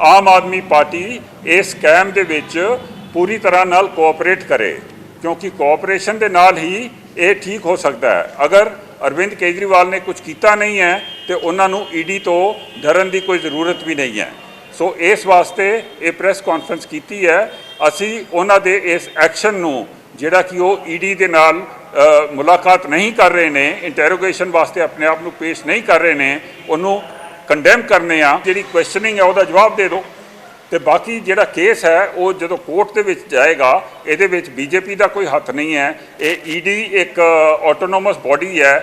Aam Aadmi party ਇਸ scam ਦੇ ਵਿੱਚ ਪੂਰੀ ਤਰ੍ਹਾਂ ਨਾਲ ਕੋਆਪਰੇਟ ਕਰੇ, ਕਿਉਂਕਿ ਕੋਆਪਰੇਸ਼ਨ ਦੇ ਨਾਲ ਹੀ ਇਹ ਠੀਕ ਹੋ ਸਕਦਾ ਹੈ। ਅਗਰ ਅਰਵਿੰਦ ਕੇਜਰੀਵਾਲ ਨੇ ਕੁਝ ਕੀਤਾ ਨਹੀਂ ਹੈ, ਤੇ ਉਹਨਾਂ ਨੂੰ ਈਡੀ ਤੋਂ ਡਰਨ ਦੀ ਕੋਈ ਜ਼ਰੂਰਤ ਵੀ ਨਹੀਂ ਹੈ। ਸੋ ਇਸ ਵਾਸਤੇ ਇਹ ਪ੍ਰੈਸ ਕਾਨਫਰੰਸ ਕੀਤੀ ਹੈ। ਅਸੀਂ ਉਹਨਾਂ ਦੇ ਇਸ ਐਕਸ਼ਨ ਨੂੰ, ਜਿਹੜਾ ਕਿ ਉਹ ਈਡੀ ਦੇ ਨਾਲ ਮੁਲਾਕਾਤ ਨਹੀਂ ਕਰ ਰਹੇ ਨੇ ਇੰਟਰੋਗੇਸ਼ਨ ਵਾਸਤੇ ਆਪਣੇ ਆਪ ਨੂੰ ਪੇਸ਼ ਨਹੀਂ ਕਰ ਰਹੇ ਨੇ, ਉਹਨੂੰ ਕੰਡੈਮ ਕਰਨੇ ਆ, ਜਿਹੜੀ ਕੁਐਸਚਨਿੰਗ ਹੈ ਉਹਦਾ ਜਵਾਬ ਦੇ ਦਿਓ। ਤੇ ਬਾਕੀ ਜਿਹੜਾ ਕੇਸ ਹੈ, ਉਹ ਜਦੋਂ ਕੋਰਟ ਦੇ ਵਿੱਚ ਜਾਏਗਾ, ਇਹਦੇ ਵਿੱਚ ਬੀਜੇਪੀ ਦਾ ਕੋਈ ਹੱਥ ਨਹੀਂ ਹੈ। ਇਹ ਈਡੀ ਇੱਕ ਆਟੋਨੋਮਸ ਬਾਡੀ ਹੈ।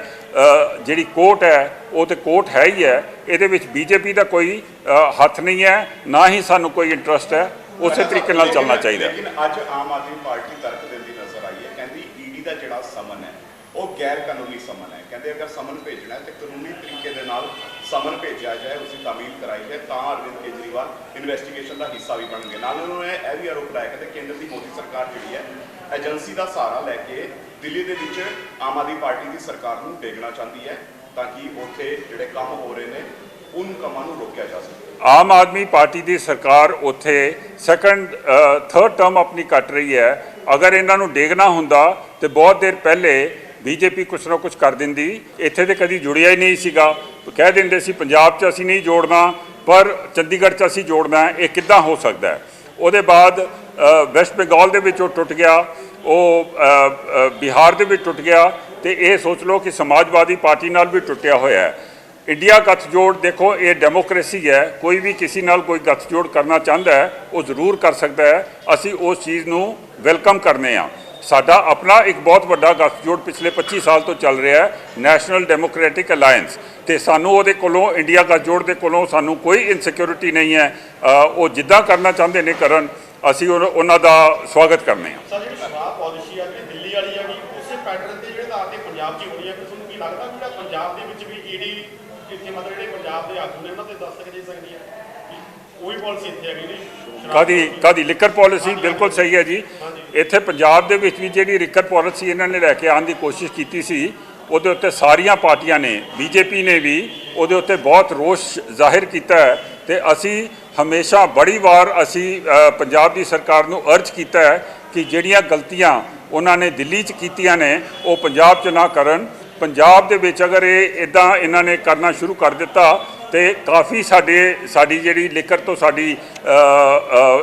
ਜਿਹੜੀ ਕੋਰਟ ਹੈ, ਉਹ ਤੇ ਕੋਰਟ ਹੈ ਹੀ ਹੈ। ਇਹਦੇ ਵਿੱਚ ਬੀਜੇਪੀ ਦਾ ਕੋਈ ਹੱਥ ਨਹੀਂ ਹੈ, ਨਾ ਹੀ ਸਾਨੂੰ ਕੋਈ ਇੰਟਰਸਟ ਹੈ। ਉਸੇ ਤਰੀਕੇ ਨਾਲ ਚੱਲਣਾ ਚਾਹੀਦਾ ਲੇਕਿਨ ਅੱਜ ਆਮ ਆਦਮੀ ਪਾਰਟੀ ਤਰਕ ਦਿੰਦੀ ਨਜ਼ਰ ਆਈ ਹੈ। ਕਹਿੰਦੀ ਈਡੀ ਦਾ ਜਿਹੜਾ ਸਮਨ ਹੈ, ਉਹ ਗੈਰ ਕਾਨੂੰਨੀ ਸਮਨ ਹੈ। ਕਹਿੰਦੇ ਅਗਰ ਸਮਨ ਭੇਜਣਾ ਹੈ, ਤੇ ਕਾਨੂੰਨੀ ਤਰੀਕੇ ਦੇ ਨਾਲ ਸਮਨ ਭੇਜਿਆ ਜਾਏ, ਉਸਦੀ ਤਾਮੀਲ ਕਰਾਈ ਜਾਏ, ਤਾਂ ਅਰਵਿੰਦ ਕੇਜਰੀਵਾਲ ਇਨਵੈਸਟੀਗੇਸ਼ਨ ਦਾ ਹਿੱਸਾ ਵੀ ਬਣਨਗੇ। ਨਾਲ ਉਹਨਾਂ ਨੇ ਇਹ ਵੀ ਆਰੋਪ ਲਾਇਆ ਕਿ ਕੇਂਦਰ ਦੀ ਮੋਦੀ ਸਰਕਾਰ ਜਿਹੜੀ ਹੈ ਏਜੰਸੀ ਦਾ ਸਹਾਰਾ ਲੈ ਕੇ ਦਿੱਲੀ ਦੇ ਵਿੱਚ ਆਮ ਆਦਮੀ ਪਾਰਟੀ ਦੀ ਸਰਕਾਰ ਨੂੰ ਡੇਗਣਾ ਚਾਹੁੰਦੀ ਹੈ, ਤਾਂ ਕਿ ਉੱਥੇ ਜਿਹੜੇ ਕੰਮ ਹੋ ਰਹੇ ਨੇ, ਉਨ ਕੰਮਾਂ ਨੂੰ ਰੋਕਿਆ ਜਾ ਸਕੇ। ਆਮ ਆਦਮੀ ਪਾਰਟੀ ਦੀ ਸਰਕਾਰ ਉੱਥੇ ਸੈਕੰਡ ਥਰਡ ਟਰਮ ਆਪਣੀ ਕੱਟ ਰਹੀ ਹੈ। ਅਗਰ ਇਹਨਾਂ ਨੂੰ ਡੇਗਣਾ ਹੁੰਦਾ, ਤੇ ਬਹੁਤ ਦੇਰ ਪਹਿਲੇ ਬੀਜੇਪੀ ਕੁਛ ਨਾ ਕੁਛ ਕਰ ਦਿੰਦੀ। ਇੱਥੇ ਤੇ ਕਦੀ ਜੁੜਿਆ ਹੀ ਨਹੀਂ ਸੀਗਾ। ਕਹਿ ਦਿੰਦੇ ਸੀ, ਪੰਜਾਬ 'ਚ ਅਸੀਂ ਨਹੀਂ ਜੋੜਨਾ, ਪਰ ਚੰਡੀਗੜ੍ਹ 'ਚ ਅਸੀਂ ਜੋੜਨਾ ਹੈ। ਇਹ ਕਿੱਦਾਂ ਹੋ ਸਕਦਾ ਹੈ? ਉਹਦੇ ਬਾਅਦ ਵੈਸਟ ਬੰਗਾਲ ਦੇ ਵਿੱਚ ਉਹ ਟੁੱਟ ਗਿਆ, ਉਹ ਬਿਹਾਰ ਦੇ ਵਿੱਚ ਟੁੱਟ ਗਿਆ ਤੇ ਇਹ ਸੋਚ ਲਓ ਕਿ ਸਮਾਜਵਾਦੀ ਪਾਰਟੀ ਨਾਲ ਵੀ ਟੁੱਟਿਆ ਹੋਇਆ ਹੈ। ਇੰਡੀਆ ਗੱਠਜੋੜ ਦੇਖੋ, ਇਹ ਡੈਮੋਕ੍ਰੇਸੀ ਹੈ। ਕੋਈ ਵੀ ਕਿਸੇ ਨਾਲ ਕੋਈ ਗੱਠਜੋੜ ਕਰਨਾ ਚਾਹੁੰਦਾ ਹੈ, ਉਹ ਜ਼ਰੂਰ ਕਰ ਸਕਦਾ ਹੈ। ਅਸੀਂ ਉਸ ਚੀਜ਼ ਨੂੰ ਵੈਲਕਮ ਕਰਨੇ ਆ ਸਾਡਾ ਆਪਣਾ ਇੱਕ ਬਹੁਤ ਵੱਡਾ ਗੱਠਜੋੜ ਪਿਛਲੇ 25 ਸਾਲ ਤੋਂ ਚੱਲ ਰਿਹਾ ਹੈ ਨੈਸ਼ਨਲ ਡੈਮੋਕ੍ਰੈਟਿਕ ਅਲਾਈਅੰਸ ਤੇ ਸਾਨੂੰ ਉਹਦੇ ਕੋਲੋਂ, ਇੰਡੀਆ ਗੱਠਜੋੜ ਦੇ ਕੋਲੋਂ ਸਾਨੂੰ ਕੋਈ ਇਨਸਿਕਿਉਰਿਟੀ ਨਹੀਂ ਹੈ। ਉਹ ਜਿੱਦਾਂ ਕਰਨਾ ਚਾਹੁੰਦੇ ਨੇ ਕਰਨ, ਅਸੀਂ ਉਹਨਾਂ- ਦਾ ਸਵਾਗਤ ਕਰਨੇ ਆ ਸਰ, ਜਿਹੜੀ ਸ਼ਰਾਬ ਪਾਲਿਸੀ ਆ ਕਿ ਦਿੱਲੀ ਵਾਲੀ ਆ ਕਿ ਉਸੇ ਪੈਟਰਨ ਤੇ ਜਿਹੜੇ ਆਧਾਰ ਪੰਜਾਬ 'ਚ ਹੋਣੀ ਆ ਕਿ ਤੁਹਾਨੂੰ ਕੀ ਲੱਗਦਾ ਜਿਹੜਾ ਪੰਜਾਬ ਦੇ ਵਿੱਚ ਵੀ ਈਡੀ ਇੱਥੇ ਮਤਲਬ ਜਿਹੜੇ ਪੰਜਾਬ ਦੇ ਆਗੂ ਨੇ, ਉਹਨਾਂ ਤੇ ਦਸਤਕ ਦੇ ਸਕਦੀ ਹੈ ਉਹੀ ਪਾਲਿਸੀ ਇੱਥੇ ਹੈਗੀ ਕਾਦੀ ਕਾਦੀ ਲਿਕਰ ਪਾਲਿਸੀ ਬਿਲਕੁਲ ਸਹੀ ਹੈ ਜੀ। ਇੱਥੇ ਪੰਜਾਬ ਦੇ ਵਿੱਚ ਵੀ ਜਿਹੜੀ ਲਿਕਰ ਪਾਲਿਸੀ ਇਹਨਾਂ ਨੇ ਲੈ ਕੇ ਆਉਣ ਦੀ ਕੋਸ਼ਿਸ਼ ਕੀਤੀ ਸੀ ਉਹਦੇ ਉੱਤੇ ਸਾਰੀਆਂ ਪਾਰਟੀਆਂ ਨੇ ਬੀਜੇਪੀ ਨੇ ਵੀ ਉਹਦੇ ਉੱਤੇ ਬਹੁਤ ਰੋਸ਼ ਜ਼ਾਹਿਰ ਕੀਤਾ ਹੈ ਤੇ ਅਸੀਂ ਹਮੇਸ਼ਾ ਬੜੀ ਵਾਰ ਅਸੀਂ ਪੰਜਾਬ ਦੀ ਸਰਕਾਰ ਨੂੰ ਅਰਜ਼ ਕੀਤਾ ਹੈ ਕਿ ਜਿਹੜੀਆਂ ਗਲਤੀਆਂ ਉਹਨਾਂ ਨੇ ਦਿੱਲੀ 'ਚ ਕੀਤੀਆਂ ਨੇ ਉਹ ਪੰਜਾਬ 'ਚ ਨਾ ਕਰਨ। ਪੰਜਾਬ ਦੇ ਵਿੱਚ ਅਗਰ ਇਹ ਇਦਾਂ ਇਹਨਾਂ ਨੇ ਕਰਨਾ ਸ਼ੁਰੂ ਕਰ ਦਿੱਤਾ ਤੇ ਕਾਫੀ ਸਾਡੇ, ਸਾਡੀ ਜਿਹੜੀ ਲਿਕਰ ਤੋਂ ਸਾਡੀ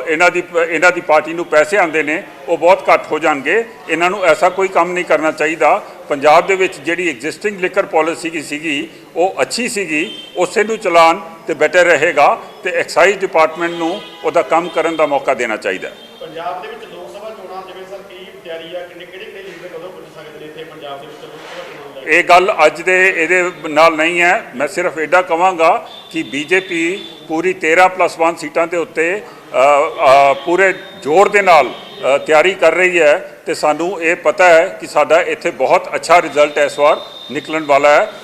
ਇਹਨਾਂ ਦੀ ਇਹਨਾਂ ਦੀ ਪਾਰਟੀ ਨੂੰ ਪੈਸੇ ਆਉਂਦੇ ਨੇ, ਉਹ ਬਹੁਤ ਘੱਟ ਹੋ ਜਾਣਗੇ। ਇਹਨਾਂ ਨੂੰ ਐਸਾ ਕੋਈ ਕੰਮ ਨਹੀਂ ਕਰਨਾ ਚਾਹੀਦਾ। ਪੰਜਾਬ ਦੇ ਵਿੱਚ ਜਿਹੜੀ ਐਗਜ਼ਿਸਟਿੰਗ ਲਿਕਰ ਪਾਲਿਸੀ ਸੀਗੀ, ਉਹ ਅੱਛੀ ਸੀਗੀ, ਉਸੇ ਨੂੰ ਚਲਾਨ ਤੇ ਬੈਟਰ ਰਹੇਗਾ ਤੇ ਐਕਸਾਈਜ਼ ਡਿਪਾਰਟਮੈਂਟ ਨੂੰ ਉਹਦਾ ਕੰਮ ਕਰਨ ਦਾ ਮੌਕਾ ਦੇਣਾ ਚਾਹੀਦਾ। ਪੰਜਾਬ ਦੇ ਵਿੱਚ ਤਿਆਰੀ ਆ, ਕਿੰਨੇ ਕਿਹੜੇ ਕਿਹੜੇ ਲੀਡਰ ਕਦੋਂ ਪੁੱਜ ਸਕਦੇ ਨੇ ਇੱਥੇ ਪੰਜਾਬ ਦੇ ਵਿੱਚ? ਇਹ ਗੱਲ ਅੱਜ ਦੇ ਇਹਦੇ ਨਾਲ ਨਹੀਂ ਹੈ। ਮੈਂ ਸਿਰਫ ਐਡਾ ਕਵਾਂਗਾ ਕਿ ਬੀਜੇਪੀ ਪੂਰੀ 13 ਪਲੱਸ 1 ਸੀਟਾਂ ਦੇ ਉੱਤੇ ਪੂਰੇ ਜ਼ੋਰ ਦੇ ਨਾਲ ਤਿਆਰੀ ਕਰ ਰਹੀ ਹੈ ਤੇ ਸਾਨੂੰ ਇਹ ਪਤਾ ਹੈ ਕਿ ਸਾਡਾ ਇੱਥੇ ਬਹੁਤ ਅੱਛਾ ਰਿਜ਼ਲਟ ਇਸ ਵਾਰ, ਨਿਕਲਣ ਵਾਲਾ ਹੈ।